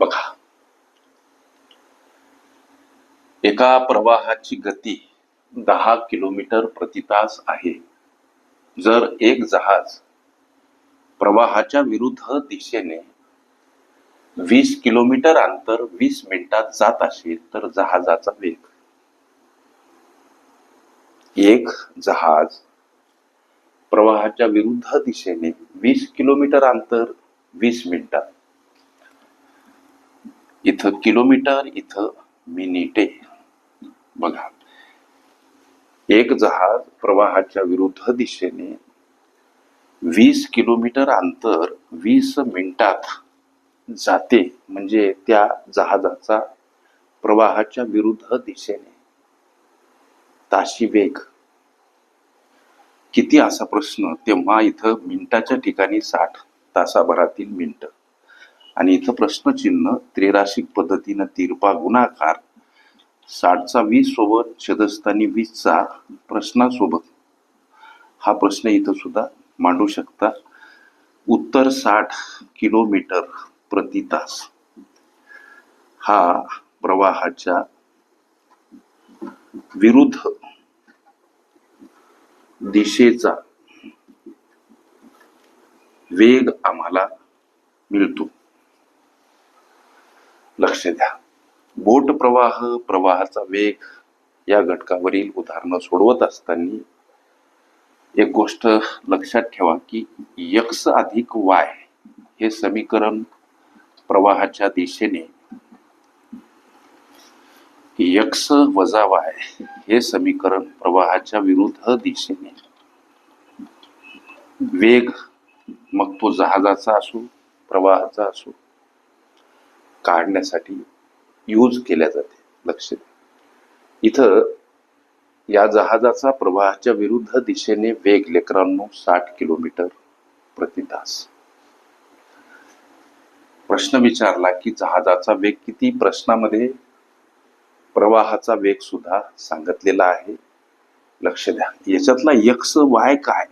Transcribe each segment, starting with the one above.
बघा. एका प्रवाहाची गती दहा किलोमीटर प्रति तास आहे. जर एक जहाज प्रवाहाच्या विरुद्ध दिशेने वीस किलोमीटर अंतर वीस मिनिटात जात असेल तर जहाजाचा वेग. एक जहाज प्रवाहाच्या विरुद्ध दिशेने वीस किलोमीटर अंतर वीस मिनिटात इथं किलोमीटर इथं मिनिटे. बघा एक जहाज प्रवाहाच्या विरुद्ध दिशेने वीस किलोमीटर अंतर वीस मिनिटात जाते. म्हणजे त्या जहाजाचा प्रवाहाच्या विरुद्ध दिशेने. ताशी वेग. किती असा प्रश्न? तेव्हा इथं मिनिटाच्या ठिकाणी साठ तासाभरातील मिनिट. आणि इथं प्रश्नचिन्ह त्रिराशिक पद्धतीनं तिरपा गुणाकार साठचा वीस सोबत छदस्थानी वीसचा प्रश्नासोबत. हा प्रश्न इथं सुद्धा मांडू शकता. उत्तर साठ किलोमीटर प्रति तास. हा प्रवाहाच्या विरुद्ध दिशेचा वेग आम्हाला मिळतो. लक्ष द्या. बोट प्रवाह प्रवाहाचा वेग या घटकावरील उदाहरणं सोडवत असताना एक गोष्ट लक्षात ठेवा की यक्स अधिक वाय हे समीकरण प्रवाहाच्या दिशेने. यक्स वजा वाय हे समीकरण प्रवाहाच्या विरुद्ध दिशेने. वेग मग तो जहाजाचा असो प्रवाहाचा असो काढण्यासाठी यूज केल्या जाते. लक्ष द्या. इथं या जहाजाचा प्रवाहाच्या विरुद्ध दिशेने वेग लेकरांनो साठ किलोमीटर प्रतितास प्रश्न विचारला की जहाजाचा वेग किती? प्रश्नामध्ये प्रवाहाचा वेग सुद्धा सांगितलेला आहे. लक्ष द्या. याच्यातला यक्स वाय काय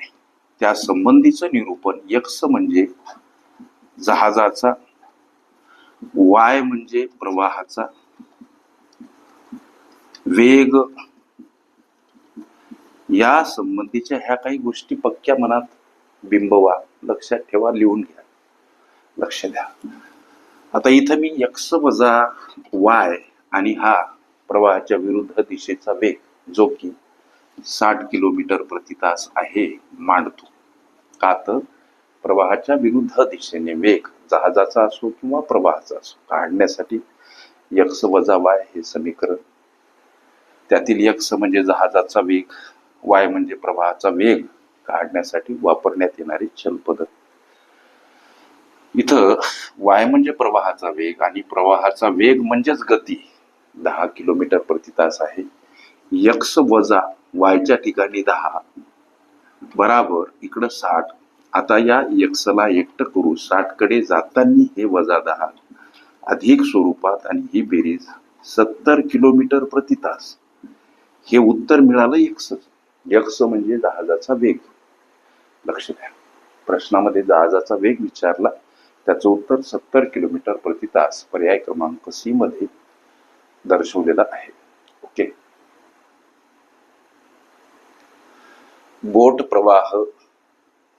त्या संबंधीचं निरूपण. यक्स म्हणजे जहाजाचा वाय म्हणजे प्रवाहाचा. वेग. या संबंधीच्या ह्या काही गोष्टी पक्क्या मनात बिंबवा. लक्षात ठेवा लिहून घ्या. लक्ष द्या. आता इथं मी यक्स वजा वाय आणि हा प्रवाहाच्या विरुद्ध दिशेचा वेग जो की साठ किलोमीटर प्रति तास आहे मांडतो. का तर? प्रवाहाच्या विरुद्ध दिशेने वेग. जहाजाचा असो किंवा प्रवाहाचा असो काढण्यासाठी यक्स वजा वाय हे समीकरण. त्यातील यक्स म्हणजे जहाजाचा वेग वाय म्हणजे प्रवाहाचा वेग काढण्यासाठी वापरण्यात येणारी चल पद्धत इथं वाय म्हणजे प्रवाहाचा वेग आणि प्रवाहाचा वेग म्हणजेच गती. दहा किलोमीटर प्रति तास आहे. यक्स वजा वायच्या ठिकाणी दहा बराबर इकडं साठ आता या यक्षला एकटं करू साठकडे जातानी जाताना हे वजा दहा. अधिक स्वरूपात आणि ही बेरीज सत्तर किलोमीटर प्रति तास. हे उत्तर मिळालं यक्ष. यक्ष म्हणजे जहाजाचा वेग. लक्ष द्या. प्रश्नामध्ये जहाजाचा वेग विचारला त्याचं उत्तर सत्तर किलोमीटर प्रति तास. पर्याय क्रमांक सी मध्ये दर्शवलेला आहे. ओके. बोट प्रवाह